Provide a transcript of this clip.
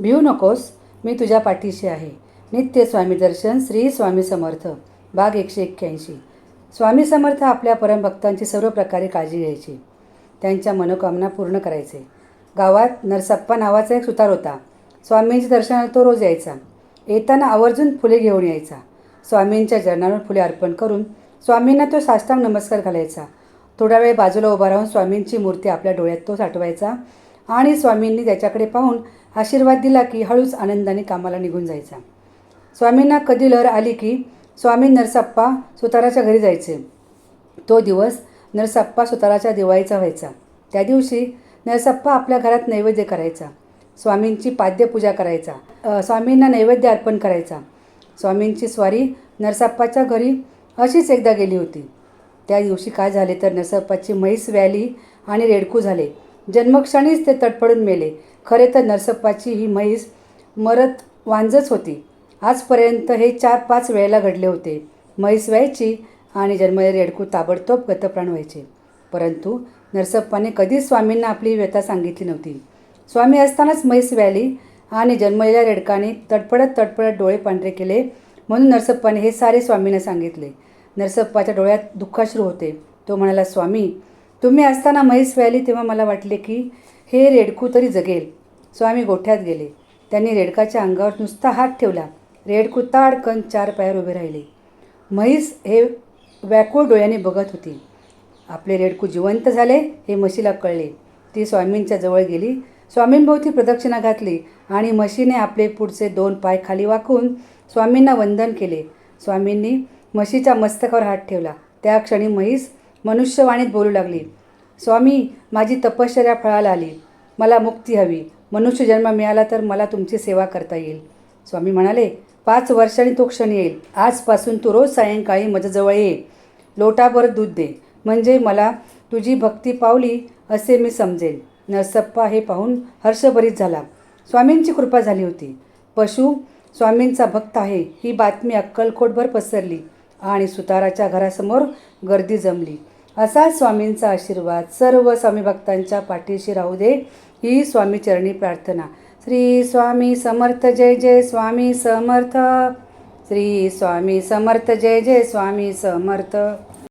भिऊ नकोस मी तुझ्या पाठीशी आहे. नित्य स्वामी दर्शन श्री स्वामी समर्थ भाग एकशे एक्क्याऐंशी. स्वामी समर्थ आपल्या परमभक्तांची सर्व प्रकारे काळजी घ्यायची. त्यांच्या मनोकामना पूर्ण करायचे. गावात नरसप्पा नावाचा एक सुतार होता. स्वामींच्या दर्शनाला तो रोज यायचा. येताना आवर्जून फुले घेऊन यायचा. स्वामींच्या चरणावर फुले अर्पण करून स्वामींना तो साष्टांग नमस्कार घालायचा. थोडा वेळ बाजूला उभा राहून स्वामींची मूर्ती आपल्या डोळ्यात तो साठवायचा. आणि स्वामींनी त्याच्याकडे पाहून आशीर्वाद दिला की हळूच आनंदाने कामाला निघून जायचा. स्वामींना कधी लहर आली की स्वामी नरसप्पा सुताराच्या घरी जायचे. तो दिवस नरसप्पा सुताराच्या दिवाळीचा व्हायचा. त्या दिवशी नरसप्पा आपल्या घरात नैवेद्य करायचा. स्वामींची पाद्यपूजा करायचा. स्वामींना नैवेद्य अर्पण करायचा. स्वामींची स्वारी नरसाप्पाच्या घरी अशीच एकदा गेली होती. त्या दिवशी काय झाले तर नरसप्पाची म्हैस व्याली आणि रेडकू झाले. जन्मक्षणीच ते तडफडून मेले. खरे तर नरसप्पाची ही म्हैस मरत वांजच होती. आजपर्यंत हे चार पाच वेळेला घडले होते. म्हैस व्हायची आणि जन्मले रेडकू ताबडतोब गतप्राण व्हायचे. परंतु नरसप्पाने कधीच स्वामींना आपली व्यथा सांगितली नव्हती. स्वामी असतानाच म्हैस व्याली आणि जन्मलेल्या रेडकाने तडफडत तडफडत डोळे पांढरे केले म्हणून नरसप्पाने हे सारे स्वामींना सांगितले. नरसप्पाच्या डोळ्यात दुःखाश्रू होते. तो म्हणाला स्वामी तुम्ही असताना म्हैस व्याली तेव्हा मला वाटले की हे रेडकू तरी जगेल. स्वामी गोठ्यात गेले. त्यांनी रेडकाच्या अंगावर नुसता हात ठेवला. रेडकू ताडकन चार पायावर उभे राहिले. म्हैस हे व्याकुळ डोळ्याने बघत होती. आपले रेडकू जिवंत झाले हे म्हशीला कळले. ती स्वामींच्या जवळ गेली. स्वामींभोवती प्रदक्षिणा घातली आणि म्हशीने आपले पुढचे दोन पाय खाली वाकून स्वामींना वंदन केले. स्वामींनी म्हशीच्या मस्तकावर हात ठेवला. त्या क्षणी म्हैस मनुष्यवाणीत बोलू लागली. स्वामी माझी तपश्चर्या फळाला आली. मला मुक्ती हवी. मनुष्य जन्म मिळाला तर मला तुमची सेवा करता येईल. स्वामी म्हणाले पाच वर्षांनी तो क्षण येईल. आजपासून तू रोज सायंकाळी माझ्याजवळ ये. लोटाभर दूध दे. म्हणजे मला तुझी भक्ती पावली असे मी समजेल नरसप्पा हे पाहून हर्षभरीत झाला. स्वामींची कृपा झाली होती. पशु स्वामींचा भक्त आहे. ही बातमी अक्कलकोटभर पसरली. आणि सुताराच्या घरासमोर गर्दी जमली. असा स्वामींचा आशीर्वाद सर्व स्वामी भक्तांच्या पाठीशी राहू दे ही स्वामी चरणी प्रार्थना. श्री स्वामी समर्थ जय जय स्वामी समर्थ. श्री स्वामी समर्थ जय जय स्वामी समर्थ.